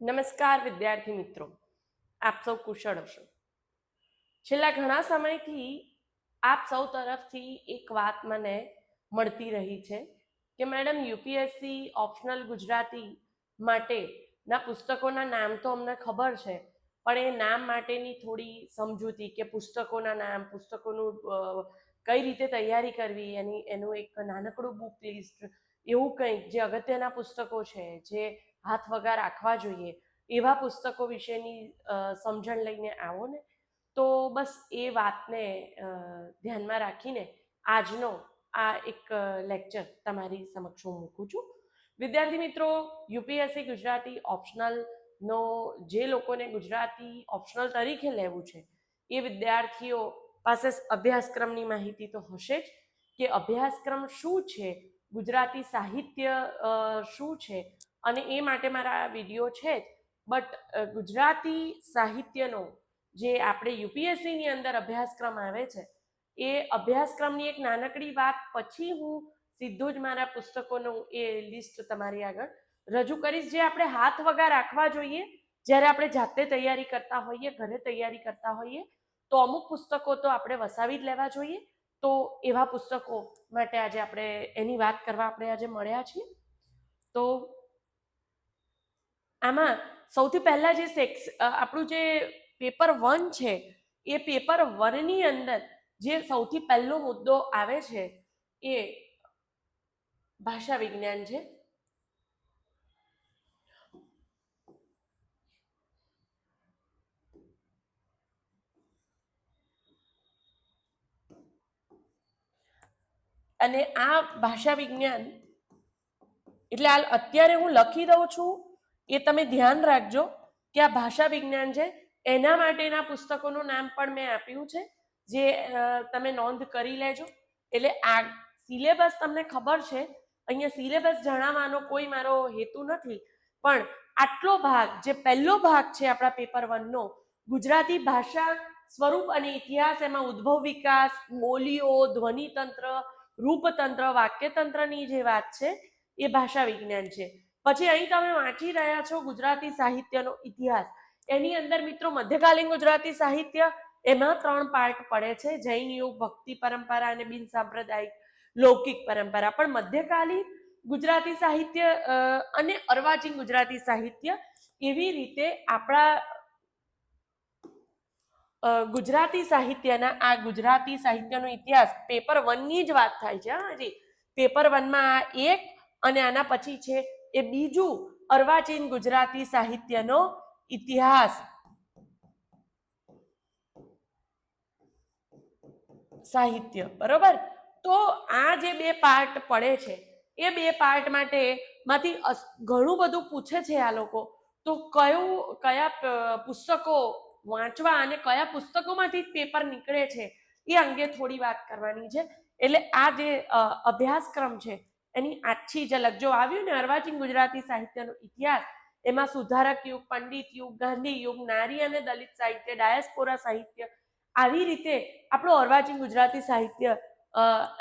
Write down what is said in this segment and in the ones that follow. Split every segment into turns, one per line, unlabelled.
નમસ્કાર, વિદ્યાર્થી મિત્રો. આપ સૌ કુશળ હશો. છેલ્લા ઘણા સમયથી આપ સૌ તરફથી એક વાત મને મળતી રહી છે કે મેડમ, યુપીએસસી ઓપ્શનલ ગુજરાતી માટેના પુસ્તકોના નામ તો અમને ખબર છે, પણ એ નામ માટેની થોડી સમજૂતી કે પુસ્તકોના નામ, પુસ્તકોનું કઈ રીતે તૈયારી કરવી, એની, એનું એક નાનકડું બુક લિસ્ટ એવું કંઈક જે અગત્યના પુસ્તકો છે, જે હાથ વગા રાખવા જોઈએ. એવા પુસ્તકો વિશેની સમજણ લઈને આવો ને. તો બસ એ વાતને ધ્યાનમાં રાખીને આજનો આ એક લેક્ચર તમારી સમક્ષ હું મૂકું છું. વિદ્યાર્થી મિત્રો, યુપીએસસી ગુજરાતી ઓપ્શનલનો જે લોકોને ગુજરાતી ઓપ્શનલ તરીકે લેવું છે, એ વિદ્યાર્થીઓ પાસે અભ્યાસક્રમની માહિતી તો હશે જ કે અભ્યાસક્રમ શું છે? ગુજરાતી સાહિત્ય શું છે? અને એ માટે મારા વીડિયો છે જ. બટ ગુજરાતી સાહિત્યનો જે આપણે યુપીએસસીની અંદર અભ્યાસક્રમ આવે છે, એ અભ્યાસક્રમની એક નાનકડી વાત પછી હું સીધું જ મારા પુસ્તકોનું એ લિસ્ટ તમારી આગળ રજૂ કરીશ. જે આપણે હાથ વગા રાખવા જોઈએ, જ્યારે આપણે જાતે તૈયારી કરતા હોઈએ, ઘરે તૈયારી કરતા હોઈએ, તો અમુક પુસ્તકો તો આપણે વસાવી જ લેવા જોઈએ. તો એવા પુસ્તકો માટે આજે આપણે એની વાત કરવા આપણે આજે મળ્યા છીએ. તો આમાં સૌથી પહેલાં જે સેક્સ આપણું જે પેપર વન છે, એ પેપર વનની અંદર જે સૌથી પહેલો મુદ્દો આવે છે એ ભાષા વિજ્ઞાન છે. અને આ ભાષા વિજ્ઞાન એટલે હાલ અત્યારે હું લખી દઉં છું એ તમે ધ્યાન રાખજો કે આ ભાષા વિજ્ઞાન છે, એના માટેના પુસ્તકોનું નામ પણ મેં આપ્યું છે, જે તમે નોંધ કરી લેજો. એટલે આ સિલેબસ તમને ખબર છે, અહીંયા સિલેબસ જણાવવાનો કોઈ મારો હેતુ નથી, પણ આટલો ભાગ, જે પહેલો ભાગ છે આપણા પેપર વનનો, ગુજરાતી ભાષા સ્વરૂપ અને ઇતિહાસ, એમાં ઉદ્ભવ વિકાસ, બોલીઓ, ધ્વનિતંત્ર, રૂપતંત્ર, વાક્યતંત્રની જે વાત છે, એ ભાષા વિજ્ઞાન છે. પછી અહીં તમે વાંચી રહ્યા છો ગુજરાતી સાહિત્યનો ઇતિહાસ. એની અંદર મિત્રો મધ્યકાલીન ગુજરાતી સાહિત્ય, એમાં ત્રણ પાર્ટ પડે છે. જૈન યુગ, ભક્તિ પરંપરા અને બિન સાંપ્રદાયિક લૌકિક પરંપરા. પણ મધ્યકાલીન ગુજરાતી સાહિત્ય અને અર્વાચીન ગુજરાતી સાહિત્ય એવી રીતે આપણા ગુજરાતી સાહિત્યના, આ ગુજરાતી સાહિત્યનો ઇતિહાસ પેપર વનની જ વાત થાય છે. હજી પેપર વનમાં આ એક અને આના પછી છે એ બીજું અર્વાચીન ગુજરાતી સાહિત્યનો ઇતિહાસ. સાહિત્ય, બરોબર? તો આ જે બે પાર્ટ પડે છે, એ બે પાર્ટ માટે માંથી ઘણું બધું પૂછે છે આ લોકો. તો કયું, કયા પુસ્તકો વાંચવા અને કયા પુસ્તકોમાંથી પેપર નીકળે છે, એ અંગે થોડી વાત કરવાની છે. એટલે આ જે અભ્યાસક્રમ છે એની આછી ઝલક. જો આવ્યું ને અર્વાચીન ગુજરાતી સાહિત્યનો ઇતિહાસ, એમાં સુધારક યુગ, પંડિત યુગ, ગાંધી યુગ, નારી અને દલિત સાહિત્ય, ડાયસ્પોરા સાહિત્ય, આવી રીતે આપણું અર્વાચીન ગુજરાતી સાહિત્ય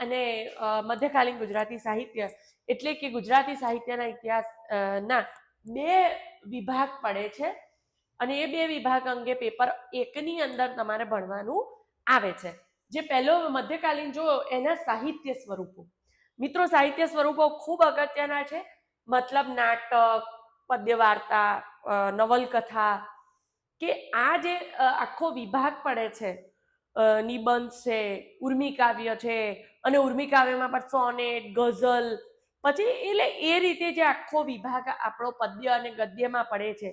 અને મધ્યકાલીન ગુજરાતી સાહિત્ય, એટલે કે ગુજરાતી સાહિત્યના ઇતિહાસના બે વિભાગ પડે છે. અને એ બે વિભાગ અંગે પેપર એકની અંદર તમારે ભણવાનું આવે છે. જે પહેલો મધ્યકાલીન, જો એના સાહિત્ય સ્વરૂપો મિત્રો, સાહિત્ય સ્વરૂપો ખૂબ અગત્યના છે. મતલબ નાટક પદ્ય વાર્તા નવલકથા કે આ જે આખો વિભાગ પડે છે નિબંધ છે, ઉર્મી કાવ્ય છે અને ઉર્મી કાવ્યમાં પણ સોનેટ, ગઝલ, પછી એટલે એ રીતે જે આખો વિભાગ આપણો પદ્ય અને ગદ્યમાં પડે છે.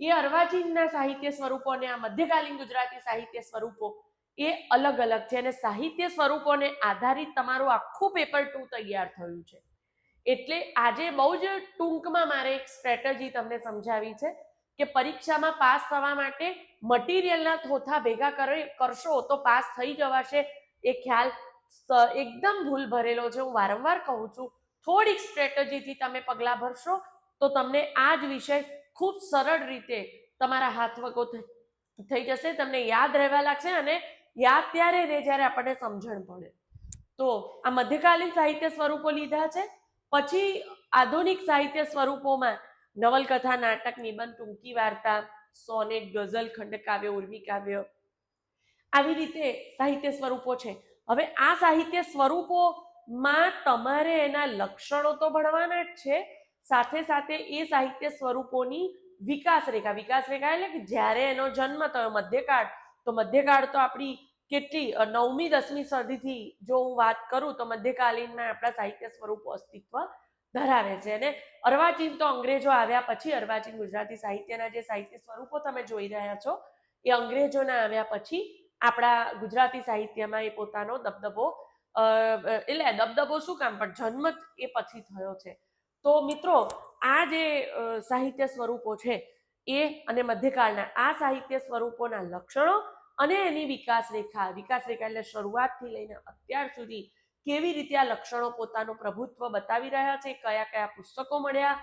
એ અર્વાચીનના સાહિત્ય સ્વરૂપો અને આ મધ્યકાલીન ગુજરાતી સાહિત્ય સ્વરૂપો એ અલગ અલગ છે અને સાહિત્ય સ્વરૂપોને આધારિત તમારું આખું પેપર ટુ તૈયાર થયું છે. એટલે આજે બહુ જ ટૂંકમાં મારે એક સ્ટ્રેટજી તમને સમજાવી છે કે પરીક્ષામાં પાસ થવા માટે મટીરિયલના થોથા ભેગા કરે, કરશો તો પાસ થઈ જવાશે. એ ખ્યાલ એકદમ ભૂલ ભરેલો છે. હું વારંવાર કહું છું, થોડીક સ્ટ્રેટેજીથી તમે પગલાં ભરશો તો તમને આ જ વિષય ખૂબ સરળ રીતે તમારા હાથ વગો થઈ જશે. તમને યાદ રહેવા લાગશે અને યાદ ત્યારે રે જ્યારે આપણને સમજણ પડે. તો આ મધ્યકાલીન સાહિત્ય સ્વરૂપો લીધા છે. પછી આધુનિક સાહિત્ય સ્વરૂપોમાં નવલકથા, નાટક, નિબંધ, ટૂંકી વાર્તા, સોનેટ, ગઝલ ખંડકાવ્ય ઉર્મી કાવ્ય આવી રીતે સાહિત્ય સ્વરૂપો છે. હવે આ સાહિત્ય સ્વરૂપોમાં તમારે એના લક્ષણો તો ભણવાના જ છે. સાથે સાથે એ સાહિત્ય સ્વરૂપોની વિકાસ રેખા વિકાસ રેખા એટલે કે જ્યારે એનો જન્મ થયો, મધ્યકાળ તો મધ્યકાળ તો આપણી કેટલી નવમી, દસમી સદીથી જો હું વાત કરું તો મધ્યકાલીનમાં આપણા સાહિત્ય સ્વરૂપો અસ્તિત્વ ધરાવે છે. અને અર્વાચીન તો અંગ્રેજો આવ્યા પછી, અર્વાચીન ગુજરાતી સાહિત્યના જે સાહિત્ય સ્વરૂપો તમે જોઈ રહ્યા છો, એ અંગ્રેજોના આવ્યા પછી આપણા ગુજરાતી સાહિત્યમાં એ પોતાનો દબદબો એટલે દબદબો શું કામ? પણ જન્મ એ પછી થયો છે. તો મિત્રો, આ જે સાહિત્ય સ્વરૂપો છે એ અને મધ્યકાળના આ સાહિત્ય સ્વરૂપોના લક્ષણો અને એની વિકાસ રેખા વિકાસ રેખા એટલે શરૂઆતથી લઈને અત્યાર સુધી કેવી રીતે આ લક્ષણો પોતાનું પ્રભુત્વ બતાવી રહ્યા છે, કયા કયા પુસ્તકો મળ્યા,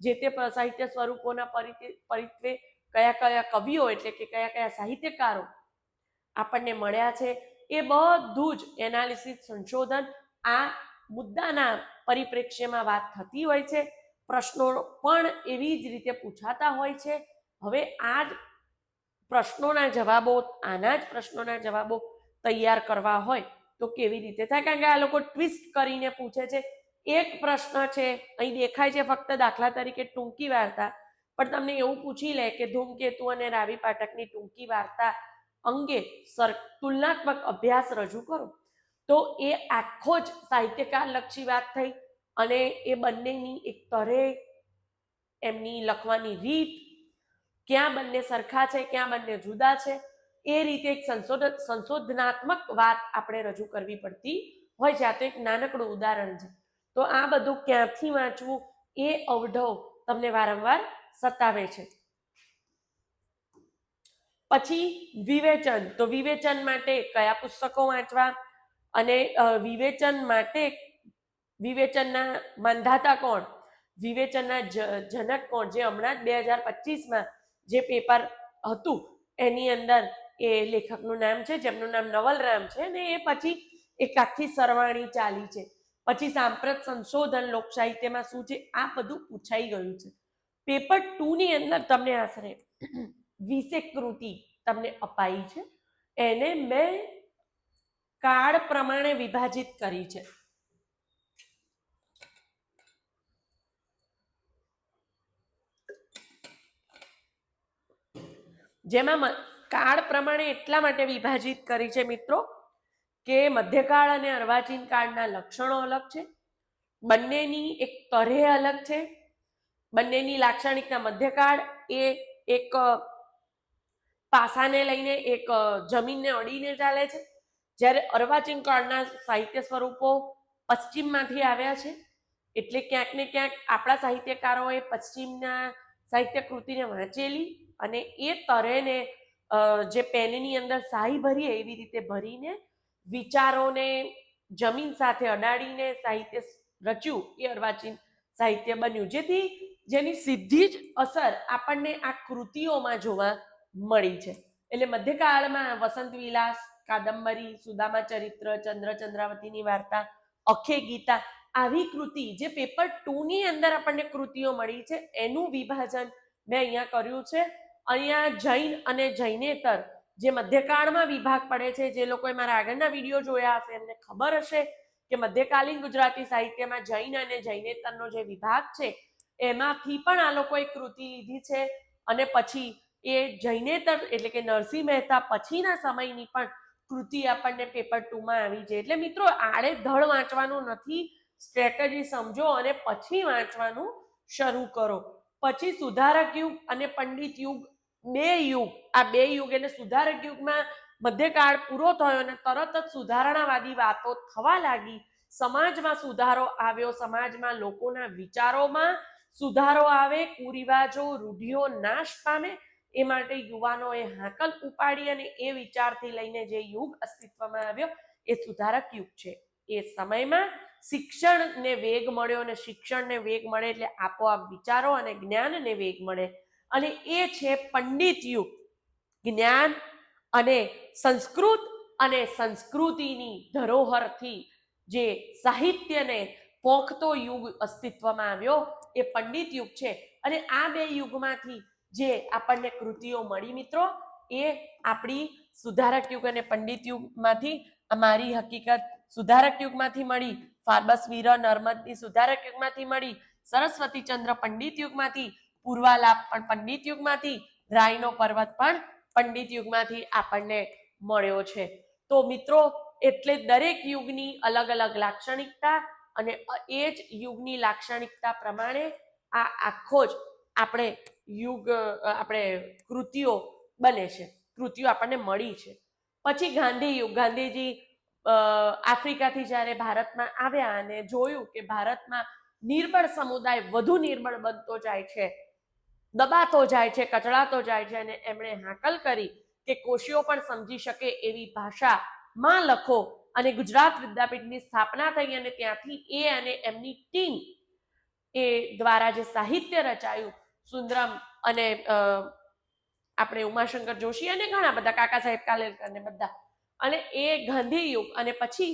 જે તે સાહિત્ય સ્વરૂપોના પરિતે, પરિત્વે કયા કયા કવિઓ એટલે કે કયા કયા સાહિત્યકારો આપણને મળ્યા છે, એ બધું જ એનાલિસિસ, સંશોધન આ મુદ્દાના પરિપ્રેક્ષ્યમાં વાત થતી હોય છે, પ્રશ્નો પણ એવી જ રીતે પૂછાતા હોય છે. હવે આ જ પ્રશ્નોના જવાબો, આના જ પ્રશ્નોના જવાબો તૈયાર કરવા હોય તો કેવી રીતે થાય? કારણ કે આ લોકો ટ્વિસ્ટ કરીને પૂછે છે. એક પ્રશ્ન છે, અહીં દેખાય છે ફક્ત દાખલા તરીકે ટૂંકી વાર્તા, પણ તમને એવું પૂછી લે કે ધૂમકેતુ અને રાવી પાઠકની ટૂંકી વાર્તા અંગે સર, તુલનાત્મક અભ્યાસ રજૂ કરો. તો એ આખો જ સાહિત્યકાર લક્ષી વાત થઈ અને એ બંનેની એક તરે એમની લખવાની રીત ક્યાં બંને સરખા છે, ક્યાં બંને જુદા છે, એ રીતે એક સંશોધન સંશોધનાત્મક વાત આપણે રજૂ કરવી પડતી હોય છે. આ તો એક નાનકડું ઉદાહરણ છે. તો આ બધું ક્યાંથી વાંચવું એ અવઢવ તમને વારંવાર સતાવે છે. પછી વિવેચન. તો વિવેચન માટે કયા પુસ્તકો વાંચવા? અને વિવેચન માટે વિવેચનના માંધાતા કોણ? વિવેચનના જનક કોણ? જે હમણાં જ બે હજાર પચીસમાં જે પેપર હતું, એની અંદર એ લેખકનું નામ છે, જેમનું નામ નવલરામ છે ને એ પછી એક આખી સરવાણી ચાલી છે. પછી સાંપ્રત સંશોધન લોક સાહિત્યમાં શું છે, આ બધું પૂછાઈ ગયું છે. પેપર ટુ ની અંદર તમને આશરે વીસેક કૃતિ તમને અપાઈ છે. એને મેં કાળ પ્રમાણે વિભાજિત કરી છે. જેમાં કાળ પ્રમાણે એટલા માટે વિભાજિત કરી છે મિત્રો કે મધ્યકાળ અને અર્વાચીન કાળના લક્ષણો અલગ છે, બંનેની એક તરે અલગ છે, બંનેની લાક્ષણિકતા મધ્યકાળ એ એક પાસાને લઈને એક જમીનને અડીને ચાલે છે. જ્યારે અર્વાચીન કાળના સાહિત્ય સ્વરૂપો પશ્ચિમમાંથી આવ્યા છે, એટલે ક્યાંક ને ક્યાંક આપણા સાહિત્યકારોએ પશ્ચિમના સાહિત્ય કૃતિને વાંચેલી અને એ તરેને જે પેનની અંદર શાહી ભરીએ એવી રીતે ભરીને વિચારોને જમીન સાથે અડાડીને સાહિત્ય રચ્યું. એ અર્વાચીન સાહિત્ય બન્યું. જેથી જેની સીધી જ અસર આપણને આ કૃતિઓમાં જોવા મળી છે. એટલે મધ્યકાળમાં વસંત વિલાસ, કાદંબરી, સુદામા ચરિત્ર, ચંદ્ર ચંદ્રાવતીની વાર્તા, અખે ગીતા આવી કૃતિ જે પેપર ટુની અંદર આપણને કૃતિઓ મળી છે. એનું વિભાજન મેં અહીંયા કર્યું છે. અહીંયા જૈન અને જૈનેતર, જે મધ્યકાળમાં વિભાગ પડે છે, જે લોકોએ મારા આગળના વીડિયો જોયા હશે, એમને ખબર હશે કે મધ્યકાલીન ગુજરાતી સાહિત્યમાં જૈન અને જૈનેતરનો જે વિભાગ છે, એમાંથી પણ આ લોકોએ કૃતિ લીધી છે અને પછી એ જૈનેતર એટલે કે નરસિંહ મહેતા પછીના સમયની પણ કૃતિ આપણને પેપર ટુમાં આવી છે. એટલે મિત્રો, આડે ધડ વાંચવાનું નથી, સ્ટ્રેટેજી સમજો અને પછી વાંચવાનું શરૂ કરો. પછી સુધારક યુગ અને પંડિત યુગ બે યુગ, આ બે યુગ એટલે સુધારક યુગમાં મધ્યકાળ પૂરો થયો અને તરત જ સુધારણાવાદી વાતો થવા લાગી. સમાજમાં સુધારો આવ્યો, સમાજમાં લોકોના વિચારોમાં સુધારો આવે, કુરિવાજો, રૂઢિઓ નાશ પામે, એ માટે યુવાનોએ હાકલ ઉપાડી અને એ વિચારથી લઈને જે યુગ અસ્તિત્વમાં આવ્યો, એ સુધારક યુગ છે. એ સમયમાં શિક્ષણને વેગ મળ્યો અને શિક્ષણને વેગ મળે એટલે આપોઆપ વિચારો અને જ્ઞાનને વેગ મળે. અને એ છે પંડિત યુગ જ્ઞાન અને સંસ્કૃત અને સંસ્કૃતિની ધરોહરથી જે સાહિત્યને પોખતો યુગ અસ્તિત્વમાં આવ્યો, એ પંડિત યુગ છે. અને આ બે યુગમાંથી જે આપણને કૃતિઓ મળી મિત્રો, એ આપણી સુધારક યુગ અને પંડિત યુગમાંથી, અમારી હકીકત સુધારક યુગમાંથી મળી, ફાર્બસ વીર નર્મદની સુધારક યુગમાંથી મળી સરસ્વતી ચંદ્ર પંડિત યુગમાંથી પૂર્વાલાપ પણ પંડિત યુગમાંથી, રાયનો પર્વત પણ પંડિત યુગમાંથી આપણને મળ્યો છે. તો મિત્રો, એટલે દરેક યુગની અલગ અલગ લાક્ષણિકતા અને એ જ યુગની લાક્ષણિકતા પ્રમાણે આ આખો જ આપણે યુગ, આપણે કૃતિઓ બને છે. કૃતિઓ આપણને મળી છે. પછી ગાંધી યુગ, ગાંધીજી આફ્રિકાથી જ્યારે ભારતમાં આવ્યા અને જોયું કે ભારતમાં નિર્બળ સમુદાય વધુ નિર્બળ બનતો જાય છે દબાતો જાય છે, કચડાતો જાય છે અને એમણે હાકલ કરી કે કોશીઓ પણ સમજી શકે એવી ભાષામાં લખો અને ગુજરાત વિદ્યાપીઠની સ્થાપના થઈ અને ત્યાંથી એ અને એમની ટીમ એ દ્વારા જે સાહિત્ય રચાયું, સુંદરમ અને આપણે ઉમાશંકર જોશી અને ઘણા બધા, કાકા સાહેબ કાલેલકર ને બધા. અને એ ગાંધી યુગ અને પછી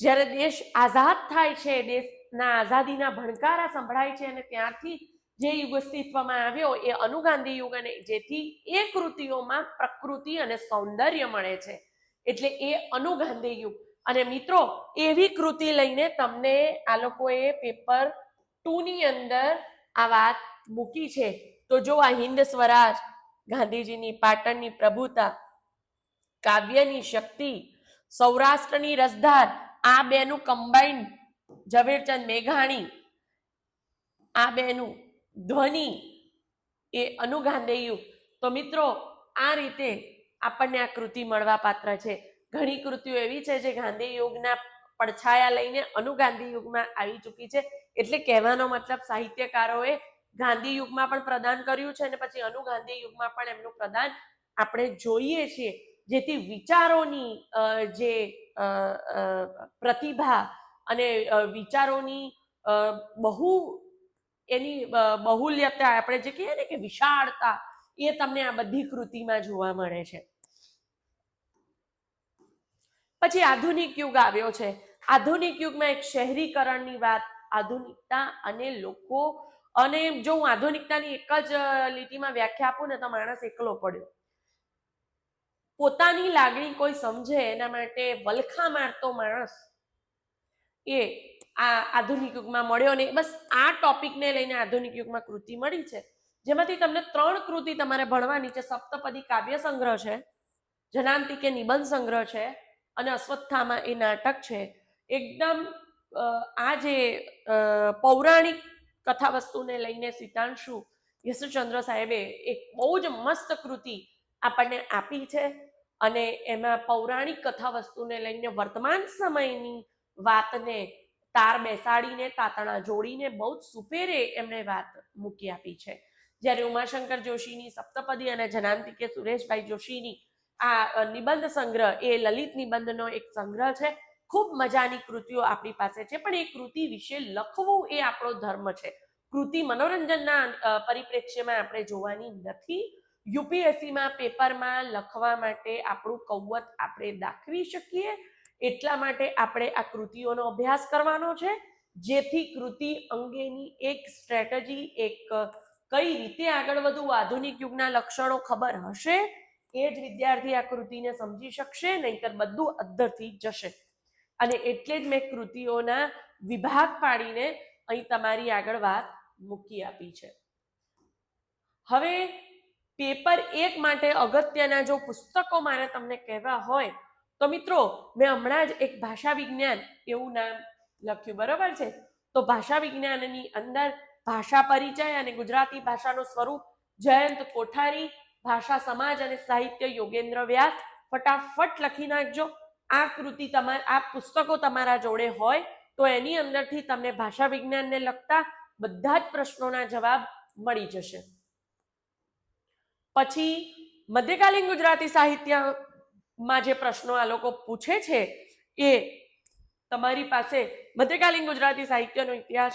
જ્યારે દેશ આઝાદ થાય છે, દેશના આઝાદીના ભણકારા સંભળાય છે અને ત્યારથી જે યુગ અસ્તિત્વમાં આવ્યો એ અનુગાંધી યુગ અને જેથી એ કૃતિઓમાં પ્રકૃતિ અને સૌંદર્ય મળે છે. એટલે એ અનુગાંધી યુગ. અને મિત્રો, એવી કૃતિ લઈને તમને આ લોકોએ પેપર ટુ ની અંદર આ વાત મૂકી છે. તો જો આ હિન્દ સ્વરાજ, ગાંધીજીની પાટણની પ્રભુતા, કાવ્યની શક્તિ, સૌરાષ્ટ્રની રસધાર, આ બેનું કમ્બાઈન્ડ ઝવેરચંદ મેઘાણી, આ બેનું ધ્વનિ એ અનુગાંધેયું. તો મિત્રો, આ રીતે આપણને આ કૃતિ મળવા પાત્ર છે. ઘણી કૃતિઓ એવી છે જે ગાંધી યુગના પડછાયા લઈને અનુગાંધી યુગમાં આવી ચૂકી છે. એટલે કહેવાનો મતલબ સાહિત્યકારોએ ગાંધી યુગમાં પણ પ્રદાન કર્યું છે અને પછી અનુગાંધી યુગમાં પણ એમનું પ્રદાન આપણે જોઈએ છીએ. જેથી વિચારોની જે પ્રતિભા અને વિચારોની બહુ એની બહુલ્યતા આપણે જે કહીએ ને કે વિશાળતા, એ તમને આ બધી કૃતિમાં જોવા મળે છે. પછી આધુનિક યુગ આવ્યો છે. આધુનિક યુગમાં એક શહેરીકરણની વાત, આધુનિકતા અને લોકો, અને જો હું આધુનિકતાની એક જ લીટીમાં વ્યાખ્યા આપું ને તો માણસ એકલો પડ્યો. પોતાની લાગણી કોઈ સમજે એના માટે વલખા મારતો માણસ એ આ આધુનિક યુગમાં મળ્યો ને બસ આ ટોપિકને લઈને આધુનિક યુગમાં કૃતિ મળી છે. જેમાંથી તમને ત્રણ કૃતિ તમારે ભણવાની છે. સપ્તપદી કાવ્ય સંગ્રહ છે જનાંતિકે નિબંધ સંગ્રહ છે અને અશ્વત્થામાં એ નાટક છે. એકદમ આ જે પૌરાણિક કથા વસ્તુને લઈને સીતાંશુ યશુચંદ્ર સાહેબે એક બહુ જ મસ્ત કૃતિ આપણને આપી છે અને એમાં પૌરાણિક કથા વસ્તુને લઈને વર્તમાન સમયની વાતને તાર બેસાડીને, તાતણા જોડીને બહુ જ સુપેરે એમણે વાત મૂકી આપી છે. જ્યારે ઉમાશંકર જોશીની સપ્તપદી અને જનાંતિકે સુરેશભાઈ જોશીની આ નિબંધ સંગ્રહ એ લલિત નિબંધનો એક સંગ્રહ છે. ખૂબ મજાની કૃતિઓ આપણી પાસે છે, પણ એ કૃતિ વિશે લખવું એ આપણો ધર્મ છે. કૃતિ મનોરંજનના પરિપ્રેક્ષ્યમાં આપણે જોવાની નથી. યુપીએસસીમાં પેપરમાં લખવા માટે આપણું કૌવત આપણે દાખવી શકીએ. એટલા માટે આપણે આ કૃતિઓનો અભ્યાસ કરવાનો છે, જેથી કૃતિ અંગેની એક સ્ટ્રેટજી એક કઈ રીતે આગળ વધવું, આધુનિક યુગના લક્ષણો ખબર હશે, એ જ વિદ્યાર્થી આ કૃતિને સમજી શકશે, નહીતર બધું અદ્ધરથી જશે. અને એટલે જ મેં કૃતિઓના વિભાગ પાડીને અહીં તમારી આગળ વાત મૂકી આપી છે. હવે પેપર એક માટે અગત્યના જો પુસ્તકો મારે તમને કહેવા હોય તો મિત્રો, મેં હમણાં જ એક ભાષા વિજ્ઞાન, એવું નામ લખ્યું, બરોબર છે? તો ભાષા વિજ્ઞાનની અંદર ભાષા પરિચય અને ગુજરાતી ભાષાનું સ્વરૂપ જયંત કોઠારી, ભાષા સમાજ અને સાહિત્ય યોગેન્દ્ર વ્યાસ. ફટાફટ લખી નાખજો. આ કૃતિ તમારા, આ પુસ્તકો તમારા જોડે હોય તો એની અંદરથી તમને ભાષા વિજ્ઞાનને લગતા બધા જ પ્રશ્નોના જવાબ મળી જશે. પછી મધ્યકાલીન ગુજરાતી સાહિત્યમાં જે પ્રશ્નો આ લોકો પૂછે છે એ તમારી પાસે મધ્યકાલીન ગુજરાતી સાહિત્યનો ઇતિહાસ,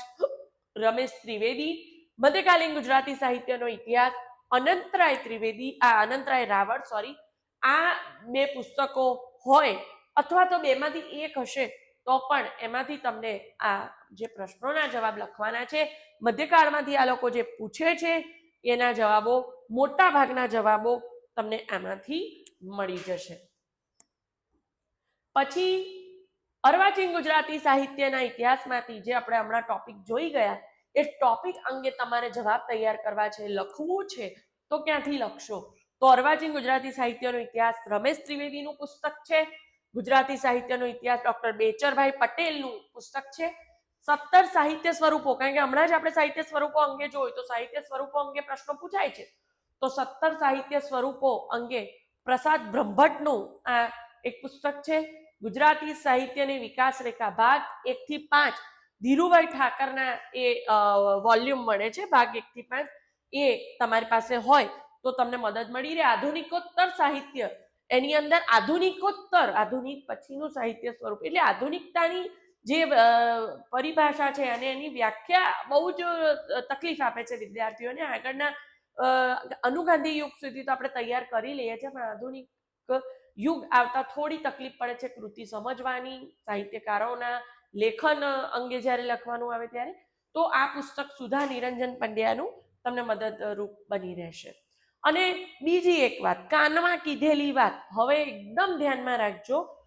રમેશ ત્રિવેદી, મધ્યકાલીન ગુજરાતી સાહિત્યનો ઇતિહાસ, અનંતરાય ત્રિવેદી, આ અનંતરાય રાવળ સોરી આ બે પુસ્તકો હોય અથવા તો બેમાંથી એક હશે તો પણ એમાંથી તમને આ જે પ્રશ્નોના જવાબ લખવાના છે, મધ્યકાળમાંથી આ લોકો જે પૂછે છે એના જવાબો મોટા ભાગના જવાબો તમને આમાંથી મળી જશે. પછી અર્વાચીન ગુજરાતી સાહિત્યના ઇતિહાસમાંથી જે આપણે હમણાં ટોપિક જોઈ ગયા, એ ટોપિક અંગે તમારે જવાબ તૈયાર કરવા છે, લખવું છે, તો ક્યાંથી લખશો? તો અર્વાચીન ગુજરાતી સાહિત્યનો ઇતિહાસ રમેશ ત્રિવેદીનું પુસ્તક છે, ગુજરાતી સાહિત્યનો ઇતિહાસ ડોક્ટર બેચરભાઈ પટેલનું પુસ્તક છે, સત્તર સાહિત્ય સ્વરૂપો, કારણ કે હમણાં જ આપણે સાહિત્ય સ્વરૂપો અંગે જોયું, તો સાહિત્ય સ્વરૂપો અંગે પ્રશ્નો પૂછાય છે. તો સત્તર સાહિત્ય સ્વરૂપો અંગે પ્રસાદ બ્રહ્મભટ્ટનું આ એક પુસ્તક છે ગુજરાતી સાહિત્યની વિકાસ રેખા ભાગ એક થી પાંચ ધીરુભાઈ ઠાકરના એ વોલ્યુમ મળે છે, ભાગ એક થી પાંચ. એ તમારી પાસે હોય તો તમને મદદ મળી રહે. આધુનિકોત્તર સાહિત્ય એની અંદર આધુનિકોત્તર, આધુનિક પછીનું સાહિત્ય સ્વરૂપ એટલે આધુનિકતાની જે પરિભાષા છે અને એની વ્યાખ્યા બહુ જ તકલીફ આપે છે વિદ્યાર્થીઓને. આગળના અનુગાંધી યુગ સુધી તો આપણે તૈયાર કરી લઈએ છીએ, પણ આધુનિક યુગ આવતા થોડી તકલીફ પડે છે કૃતિ સમજવાની, સાહિત્યકારોના લેખન અંગે જ્યારે લખવાનું આવે ત્યારે, તો આ પુસ્તક સુધા નિરંજન પંડ્યાનું તમને મદદરૂપ બની રહેશે. અને બીજી એક વાત, કાનમાં કીધેલી વાત, હવે એકદમ ધ્યાનમાં રાખજો.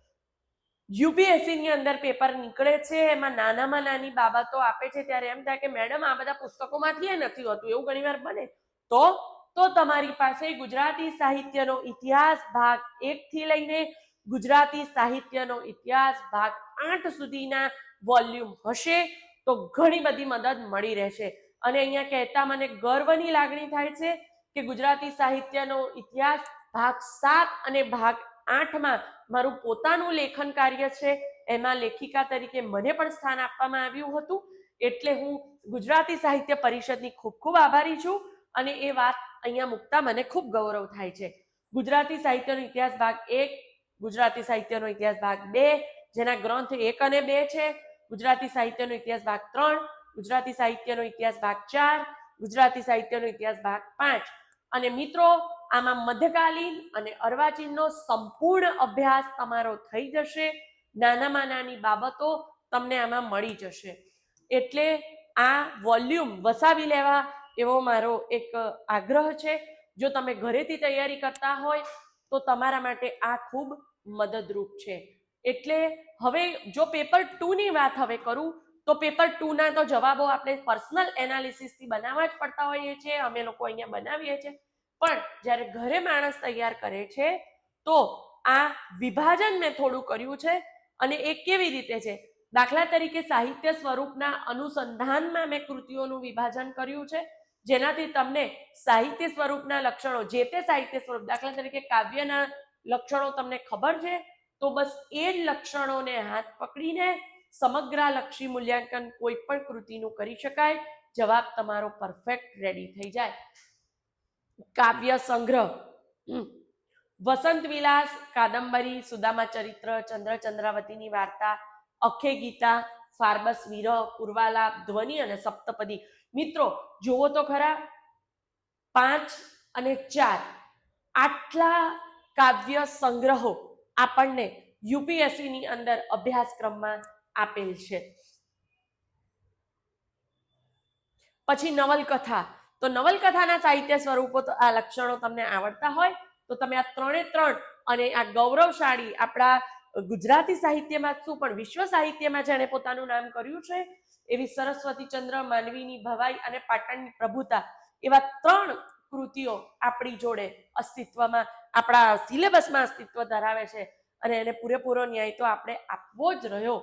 યુપીએસસીની અંદર પેપર નીકળે છે, એમાં નાનામાં નાની બાબતો આપે છે, ત્યારે એમ થાય કે મેડમ આ બધા પુસ્તકોમાંથી એ નથી હોતું, એવું ઘણીવાર બને. તો તો તમારી પાસે ગુજરાતી સાહિત્યનો ઇતિહાસ ભાગ એક થી લઈને ગુજરાતી સાહિત્યનો ઇતિહાસ ભાગ આઠ સુધીના વોલ્યુમ હશે તો ઘણી બધી મદદ મળી રહેશે. અને અહીંયા કહેતા મને ગર્વની લાગણી થાય છે કે ગુજરાતી સાહિત્યનો ઇતિહાસ ભાગ સાત અને ભાગ આઠમાં મારું પોતાનું લેખન કાર્ય છે. એમાં લેખિકા તરીકે મને પણ સ્થાન આપવામાં આવ્યું હતું. એટલે હું ગુજરાતી સાહિત્ય પરિષદની ખૂબ ખૂબ આભારી છું. અને એ વાત અહીંયા મૂકતા મને ખૂબ ગૌરવ થાય છે. ગુજરાતી સાહિત્યનો ઇતિહાસ ભાગ એક, ગુજરાતી સાહિત્યનો ઇતિહાસ ભાગ બે, જેના ગ્રંથ એક અને બે છે. ગુજરાતી સાહિત્યનો ઇતિહાસ ભાગ ત્રણ, ગુજરાતી સાહિત્યનો ઇતિહાસ ભાગ ચાર, ગુજરાતી સાહિત્યનો ઇતિહાસ ભાગ પાંચ. અને મિત્રો, આમાં મધ્યકાલીન અને અર્વાચીનનો સંપૂર્ણ અભ્યાસ તમારો થઈ જશે. નાનામાં નાની બાબતો તમને આમાં મળી જશે. એટલે આ વોલ્યુમ વસાવી લેવા એવો મારો એક આગ્રહ છે. જો તમે ઘરેથી તૈયારી કરતા હોય, તો તમારા માટે આ ખૂબ મદદરૂપ છે. એટલે હવે જો પેપર ટુની વાત હવે કરું, તો પેપર ટુના તો જવાબો આપણે પર્સનલ એનાલિસિસથી બનાવવા જ પડતા હોઈએ છીએ. અમે લોકો અહીંયા બનાવીએ છીએ. પણ જ્યારે ઘરે માણસ તૈયાર કરે છે, તો આ વિભાજન મેં થોડું કર્યું છે અને એ કેવી રીતે છે? દાખલા તરીકે સાહિત્ય સ્વરૂપના અનુસંધાનમાં મેં કૃતિઓનું વિભાજન કર્યું છે. જેનાથી તમને સાહિત્ય સ્વરૂપના લક્ષણો, જે તે સાહિત્ય સ્વરૂપ, દાખલા તરીકે કાવ્યના લક્ષણો તમને ખબર છે, તો બસ એ જ લક્ષણોને હાથ પકડીને સમગ્રલક્ષી મૂલ્યાંકન કોઈ પણ કૃતિનું કરી શકાય. જવાબ તમારો પરફેક્ટ રેડી થઈ જાય. કાવ્ય સંગ્રહ. વસંત વિલાસ, કાદંબરી, સુદામા ચરિત્ર, ચંદ્ર ચંદ્રાવતીની વાર્તા, અખે ગીતા, ફાર્બસ વિરહ પૂર્વાલાપ ધ્વનિ અને સપ્તપદી. મિત્રો, જુઓ તો ખરા, પાંચ અને ચાર. આટલા કાવ્ય સંગ્રહો આપણને યુપીએસસી ની અંદર અભ્યાસક્રમમાં આપેલ છે. પછી નવલકથા. તો નવલકથાના સાહિત્ય સ્વરૂપો તો આ લક્ષણો તમને આવડતા હોય, તો તમે આ ત્રણે ત્રણ અને આ ગૌરવશાળી આપણા ગુજરાતી સાહિત્યમાં શું પણ વિશ્વ સાહિત્યમાં જેણે પોતાનું નામ કર્યું છે, એવી સરસ્વતીચંદ્ર માનવીની ભવાઈ અને પાટણની પ્રભુતા, એવા ત્રણ કૃતિઓ આપણી જોડે અસ્તિત્વમાં, આપણા સિલેબસમાં અસ્તિત્વ ધરાવે છે અને એને પૂરેપૂરો ન્યાય તો આપણે આપવો જ રહ્યો.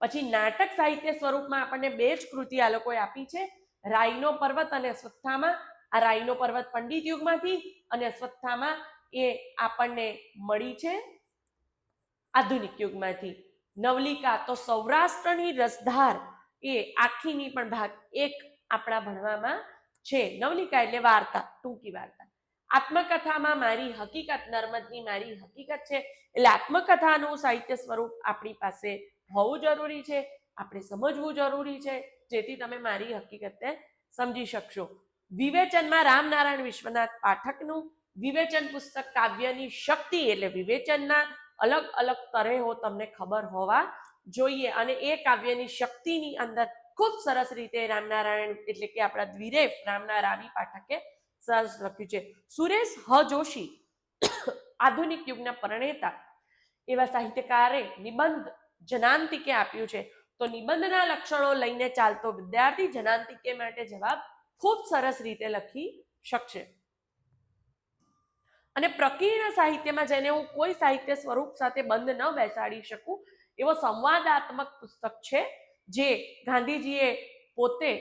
પછી નાટક સાહિત્ય સ્વરૂપમાં આપણને બે જ કૃતિ આ લોકોએ આપી છે રાઈનો પર્વત અને અશ્વત્થામાં આ રાઈનો પર્વત પંડિત યુગમાંથી અને સ્વત્થામાં એ આપણને મળી છે. આધુનિક યુગમાંથી. નવલિકા તો સૌરાષ્ટ્રની રસધાર એ આખીની પણ ભાગ એક આપણા ભણવામાં છે. નવલિકા એટલે વાર્તા, ટૂંકી વાર્તા. આત્મકથામાં મારી હકીકત, નર્મદની મારી હકીકત છે. એટલે આત્મકથાનું સાહિત્ય સ્વરૂપ આપણી પાસે હોવું જરૂરી છે. આપણે સમજવું જરૂરી છે. જેથી તમે મારી હકીકતને સમજી શકશો. વિવેચનમાં રામનારાયણ વિશ્વનાથ પાઠકનું વિવેચન પુસ્તક કાવ્યની શક્તિ એટલે વિવેચનના અલગ અલગ તરેહો તમને ખબર હોવા જોઈએ. અને એ કાવ્યની શક્તિની અંદર ખૂબ સરસ રીતે રામનારાયણ એટલે કે આપણા દ્વિરેફ રામના રાવી પાઠકે સરસ લખ્યું છે. સુરેશ હ જોશી આધુનિક યુગના પરણેતા એવા સાહિત્યકારે નિબંધ જનાંતિકે આપ્યું છે. તો નિબંધના લક્ષણો લઈને ચાલતો વિદ્યાર્થી જનાંતિકે માટે જવાબ ખૂબ સરસ રીતે લખી શકશે. અને પ્રકીર્ણ સાહિત્યમાં જેને હું કોઈ સાહિત્ય સ્વરૂપ સાથે બંધ ન બેસાડી શકું, એવો સંવાદાત્મક પુસ્તક છે, જે ગાંધીજીએ પોતે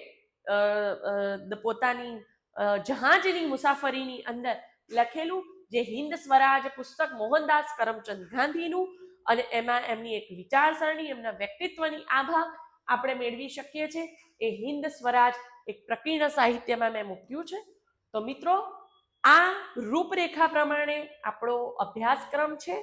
પોતાની જહાજની મુસાફરીની અંદર લખેલું, જે હિન્દ સ્વરાજ પુસ્તક મોહનદાસ કરમચંદ ગાંધીનું અને એમાં એમની એક વિચારસરણી, એમના વ્યક્તિત્વની આભા આપણે મેળવી શકીએ છીએ. એ હિન્દ સ્વરાજ એક પ્રકીર્ણ સાહિત્યમાં મેં મૂક્યું છે. તો મિત્રો આ રૂપરેખા પ્રમાણે આપણો અભ્યાસક્રમ છે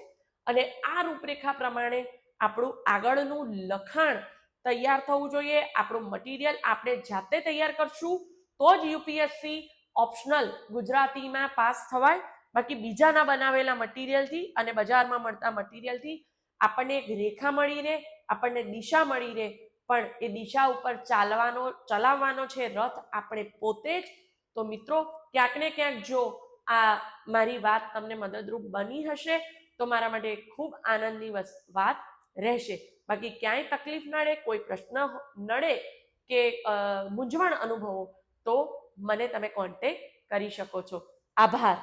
અને આ રૂપરેખા પ્રમાણે આપણું આગળનું લખાણ તૈયાર થવું જોઈએ. આપણું મટીરિયલ આપણે જાતે તૈયાર કરશું તો જ યુપીએસસી ઓપ્શનલ ગુજરાતીમાં પાસ થવાય. બાકી બીજાના બનાવેલા મટીરિયલથી અને બજારમાં મળતા મટીરિયલથી આપણને એક રેખા મળી રહે આપણને દિશા મળી રહે પણ એ દિશા ઉપર ચાલવાનો, ચલાવવાનો છે રથ આપણે પોતે જ. તો મિત્રો ક્યાંક ને ક્યાંક જો આ મારી વાત તમને મદદરૂપ બની હશે, તો મારા માટે ખૂબ આનંદની વાત રહેશે. બાકી ક્યાંય તકલીફ નડે, કોઈ પ્રશ્ન નડે કે મૂંઝવણ અનુભવો, તો મને તમે કોન્ટેક કરી શકો છો. આભાર.